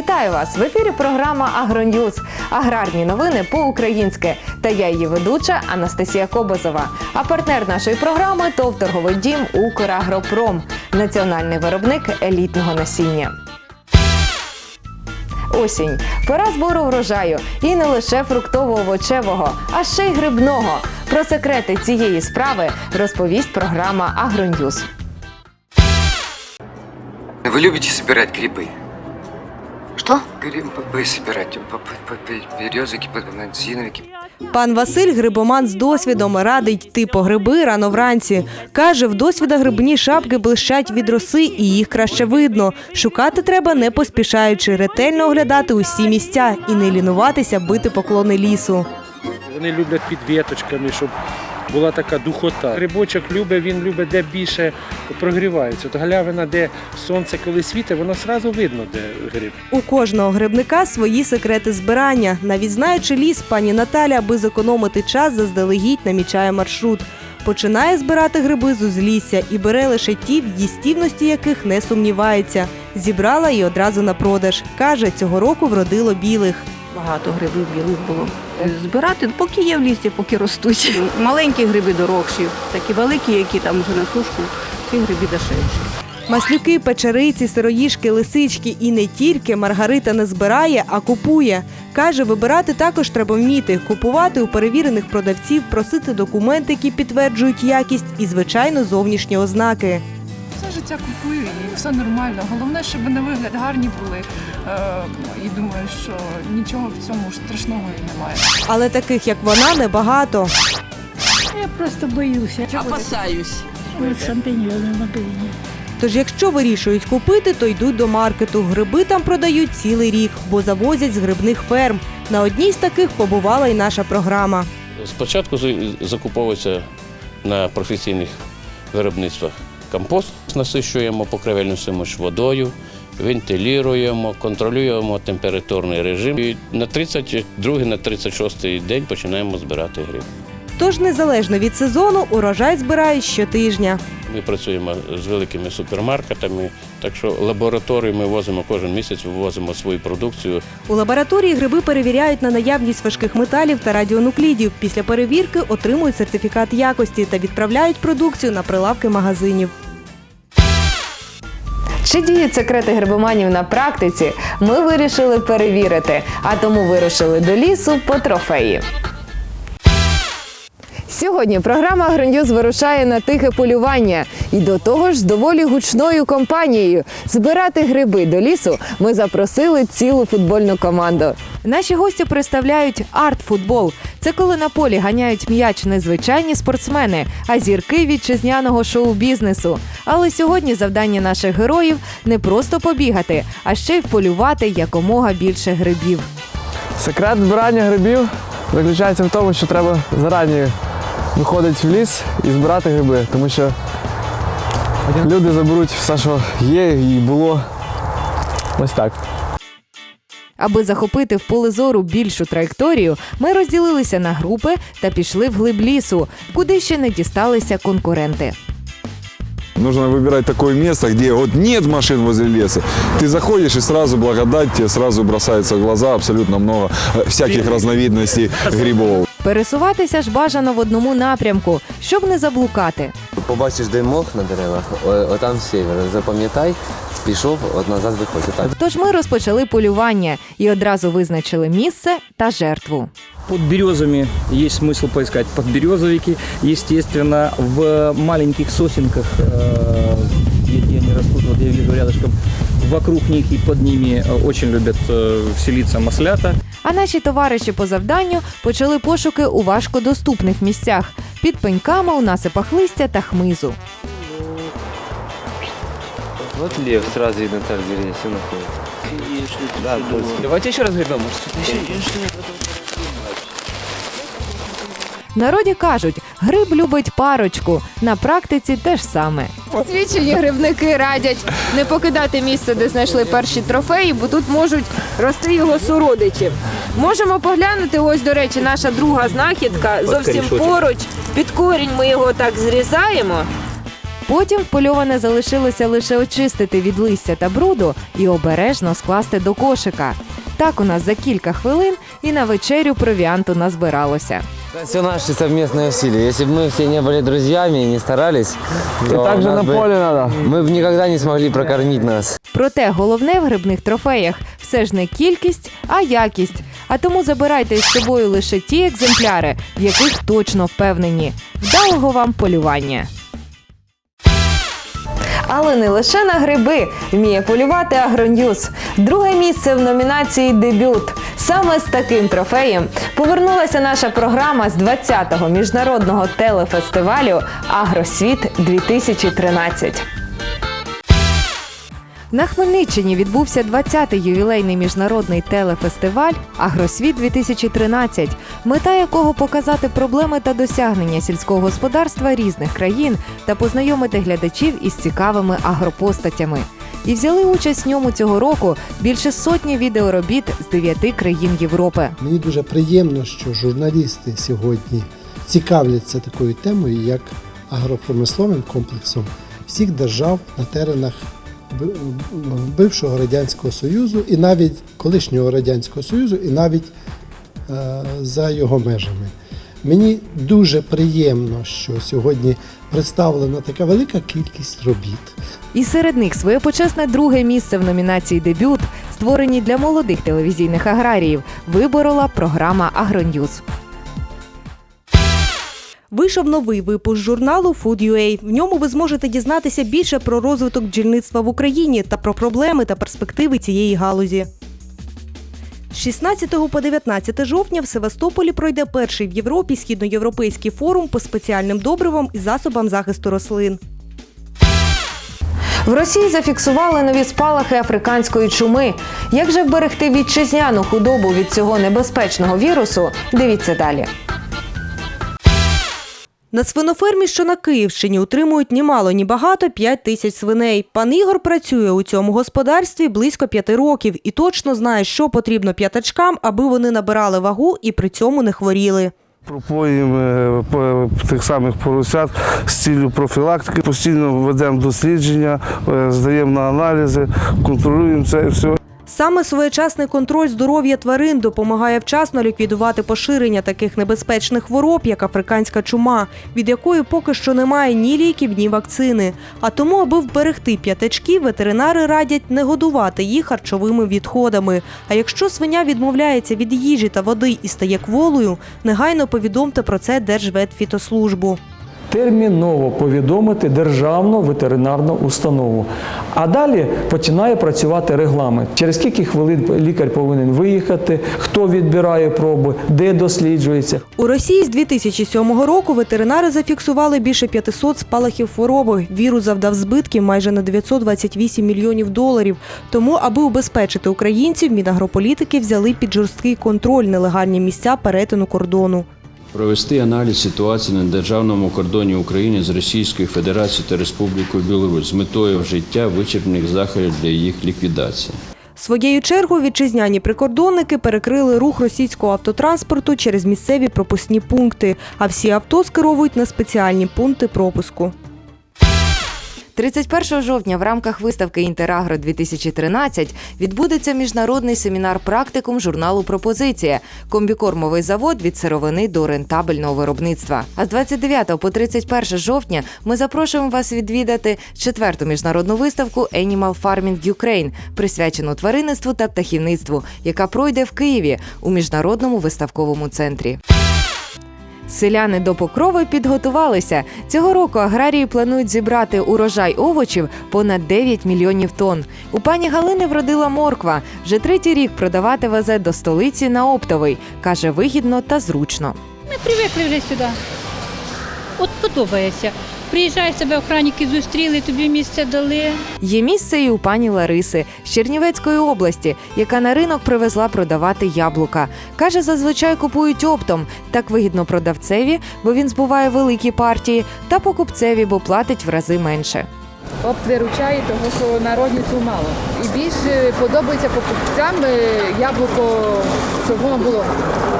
Вітаю вас в ефірі. Програма Агроньюз. Аграрні новини по-українськи. Та я її ведуча Анастасія Кобозова. А партнер нашої програми ТОВ торговий дім Украгропром, національний виробник елітного насіння. Осінь пора збору врожаю і не лише фруктово-овочевого, а ще й грибного. Про секрети цієї справи розповість програма Агроньюз. Вы любите собирать грибы? Что? Грибы собирать, п- подмансиновики. Пан Василь грибоман з досвідом радить йти по гриби рано вранці. Каже, в досвіда грибні шапки блищать від роси і їх краще видно. Шукати треба не поспішаючи, ретельно оглядати усі місця і не лінуватися бити поклони лісу. Вони люблять під віточками, щоб була така духота. Грибочок любить, він любить, де більше прогрівається. От галявина, де сонце коли світить, воно одразу видно, де гриб. У кожного грибника свої секрети збирання. Навіть знаючи ліс, пані Наталя, аби зекономити час, заздалегідь намічає маршрут. Починає збирати гриби з узлісся і бере лише ті, в їстівності яких не сумнівається. Зібрала і одразу на продаж. Каже, цього року вродило білих. Багато грибів білих було. Збирати, поки є в лісі, поки ростуть. Маленькі гриби дорогші, такі великі, які там вже на сушку, ці гриби дешевші. Маслюки, печериці, сироїшки, лисички і не тільки Маргарита не збирає, а купує. Каже, вибирати також треба вміти, купувати у перевірених продавців, просити документи, які підтверджують якість, і, звичайно, зовнішні ознаки. Життя купую і все нормально. Головне, щоб на вигляд гарні були. Е, і думаю, що нічого в цьому страшного і немає. Але таких, як вона, небагато. Я просто боюся. Опасаюсь. Шампіньйони. Тож, якщо вирішують купити, то йдуть до маркету. Гриби там продають цілий рік, бо завозять з грибних ферм. На одній з таких побувала і наша програма. Спочатку закуповується на професійних виробництвах компост, насищуємо покривельну суміш водою, вентилюємо, контролюємо температурний режим. І на 32 на 36 день починаємо збирати гриб. Тож, незалежно від сезону, урожай збирають щотижня. Ми працюємо з великими супермаркетами, так що лабораторію ми возимо кожен місяць, вивозимо свою продукцію. У лабораторії гриби перевіряють на наявність важких металів та радіонуклідів. Після перевірки отримують сертифікат якості та відправляють продукцію на прилавки магазинів. Чи діють секрети грибоманів на практиці? Ми вирішили перевірити, а тому вирушили до лісу по трофеї. Сьогодні програма «Агроньюз» вирушає на тихе полювання і до того ж з доволі гучною компанією. Збирати гриби до лісу ми запросили цілу футбольну команду. Наші гості представляють арт-футбол. Це коли на полі ганяють м'яч не звичайні спортсмени, а зірки вітчизняного шоу-бізнесу. Але сьогодні завдання наших героїв не просто побігати, а ще й вполювати якомога більше грибів. Секрет збирання грибів заключається в тому, що треба зарані виходити в ліс і збирати гриби, тому що люди заберуть все, що є і було. Ось так. Аби захопити в поле зору більшу траєкторію, ми розділилися на групи та пішли в глиб лісу, куди ще не дісталися конкуренти. Нужно выбирать такое место, где вот нет машин возле леса. Ты заходишь и сразу благодать, тебе сразу бросается в глаза абсолютно много э, всяких разновидностей грибов. Пересуватися ж бажано в одному напрямку, щоб не заблукати. Побачиш димок на деревах, о- отам север. Запам'ятай, пішов, от назад виходь. Отак. Тож ми розпочали полювання і одразу визначили місце та жертву. Под березами есть смысл поискать подберезовики. Естественно, в маленьких сосенках, э, где они растут, вот я вижу рядышком, вокруг них и под ними э, очень любят э, маслята. А наші товариші по завданню почали пошуки у важкодоступних місцях під пеньками у насипах листя та хмизу. Вот лев, сразу видно, там деревья все находится. Да, Давайте еще раз грибем, народі кажуть, гриб любить парочку. На практиці те ж саме. Свідчені грибники радять не покидати місце, де знайшли перші трофеї, бо тут можуть рости його сородичі. Можемо поглянути. Ось, до речі, наша друга знахідка зовсім поруч. Під корінь ми його так зрізаємо. Потім впольоване залишилося лише очистити від листя та бруду і обережно скласти до кошика. Так у нас за кілька хвилин і на вечерю провіанту назбиралося. Это все наши совместные усилия. Если бы мы все не были друзьями и не старались, І то так же нас на бы- полі треба. мы бы никогда не смогли прокормить нас. Проте головне в грибних трофеях все ж не кількість, а якість. А тому забирайте із собою лише ті екземпляри, в яких точно впевнені. Вдалого вам полювання! Але не лише на гриби вміє полювати Агроньюз. Друге місце в номінації Дебют. Саме з таким трофеєм повернулася наша програма з 20-го міжнародного телефестивалю Агросвіт 2013. На Хмельниччині відбувся 20-й ювілейний міжнародний телефестиваль Агросвіт 2013, мета якого показати проблеми та досягнення сільського господарства різних країн та познайомити глядачів із цікавими агропостатями. І взяли участь в ньому цього року більше сотні відеоробіт з дев'яти країн Європи. Мені дуже приємно, що журналісти сьогодні цікавляться такою темою, як агропромисловим комплексом всіх держав на теренах бившого Радянського Союзу і навіть колишнього Радянського Союзу, і навіть е, за його межами. Мені дуже приємно, що сьогодні представлена така велика кількість робіт. І серед них своє почесне друге місце в номінації Дебют, створеній для молодих телевізійних аграріїв, виборола програма Агроньюз. Вийшов новий випуск журналу Food.ua. В ньому ви зможете дізнатися більше про розвиток бджільництва в Україні та про проблеми та перспективи цієї галузі. З 16 по 19 жовтня в Севастополі пройде перший в Європі східноєвропейський форум по спеціальним добривам і засобам захисту рослин. В Росії зафіксували нові спалахи африканської чуми. Як же вберегти вітчизняну худобу від цього небезпечного вірусу? Дивіться далі. На свинофермі, що на Київщині, утримують ні мало, ні багато 5 тисяч свиней. Пан Ігор працює у цьому господарстві близько п'яти років і точно знає, що потрібно п'ятачкам, аби вони набирали вагу і при цьому не хворіли. Пропоїмо е, тих самих поросят з ціллю профілактики. Постійно ведемо дослідження, е, здаємо на аналізи, контролюємо це і все. Саме своєчасний контроль здоров'я тварин допомагає вчасно ліквідувати поширення таких небезпечних хвороб, як африканська чума, від якої поки що немає ні ліків, ні вакцини. А тому, аби вберегти п'ятачків, ветеринари радять не годувати їх харчовими відходами. А якщо свиня відмовляється від їжі та води і стає кволою, негайно повідомте про це Держветфітослужбу. Терміново повідомити державну ветеринарну установу. А далі починає працювати регламент. Через скільки хвилин лікар повинен виїхати, хто відбирає проби, де досліджується. У Росії з 2007 року ветеринари зафіксували більше 500 спалахів хвороби. Вірус завдав збитків майже на 928 мільйонів доларів. Тому, аби убезпечити українців, Мінагрополітики взяли під жорсткий контроль нелегальні місця перетину кордону. Провести аналіз ситуації на державному кордоні України з Російською Федерацією та Республікою Білорусь з метою вжиття вичерпних заходів для їх ліквідації. Своєю чергою вітчизняні прикордонники перекрили рух російського автотранспорту через місцеві пропускні пункти, а всі авто скеровують на спеціальні пункти пропуску. 31 жовтня в рамках виставки Інтерагро 2013 відбудеться міжнародний семінар практикум журналу Пропозиція комбікормовий завод від сировини до рентабельного виробництва. А з 29 по 31 жовтня ми запрошуємо вас відвідати четверту міжнародну виставку Animal Farming Ukraine, присвячену тваринництву та птахівництву, яка пройде в Києві у міжнародному виставковому центрі. Селяни до покрови підготувалися. Цього року аграрії планують зібрати урожай овочів понад 9 мільйонів тонн. У пані Галини вродила морква. Вже третій рік продавати везе до столиці на оптовий. каже, вигідно та зручно. Ми привикли вже сюди. От подобається. Приїжджаєш себе охранники зустріли, тобі місце дали. Є місце і у пані Лариси з Чернівецької області, яка на ринок привезла продавати яблука. Каже, зазвичай купують оптом. Так вигідно продавцеві, бо він збуває великі партії, та покупцеві, бо платить в рази менше. Опт виручає, тому що народницю мало. І більше подобається покупцям е, яблуко, щоб воно було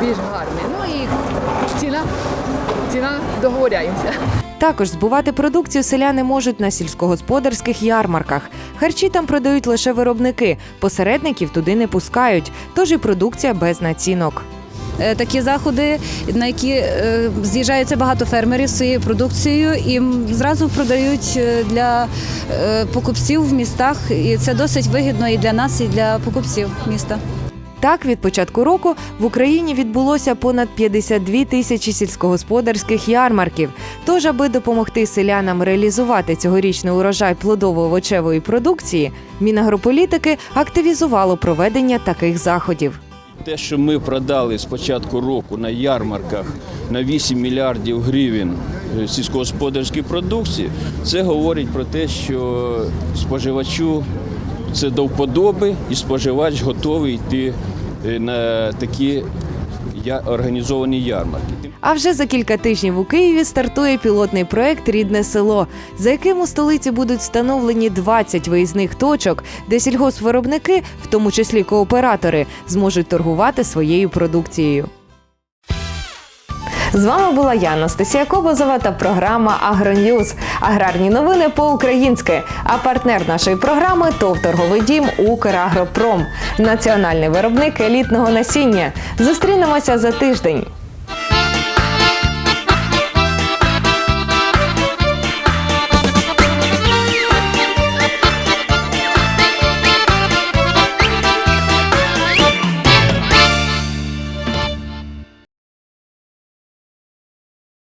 більш гарне. Ну і ціна. Ціна договоряємося. Також збувати продукцію селяни можуть на сільськогосподарських ярмарках. Харчі там продають лише виробники, посередників туди не пускають, тож і продукція без націнок. Е, такі заходи, на які е, з'їжджаються багато фермерів з своєю продукцією і зразу продають е, для покупців в містах. І це досить вигідно і для нас, і для покупців міста. Так, від початку року в Україні відбулося понад 52 тисячі сільськогосподарських ярмарків. Тож, аби допомогти селянам реалізувати цьогорічний урожай плодово-овочевої продукції, Мінагрополітики активізувало проведення таких заходів. Те, що ми продали з початку року на ярмарках на 8 мільярдів гривень е, сільськогосподарської продукції, це говорить про те, що споживачу це до вподоби, і споживач готовий йти на такі я- організовані ярмарки. А вже за кілька тижнів у Києві стартує пілотний проект Рідне село, за яким у столиці будуть встановлені 20 виїзних точок, де сільгоспвиробники, в тому числі кооператори, зможуть торгувати своєю продукцією. З вами була я, Анастасія Кобозова та програма Агроньюз. Аграрні новини по-українськи. А партнер нашої програми ТОВ торговий дім Украгропром, національний виробник елітного насіння. Зустрінемося за тиждень.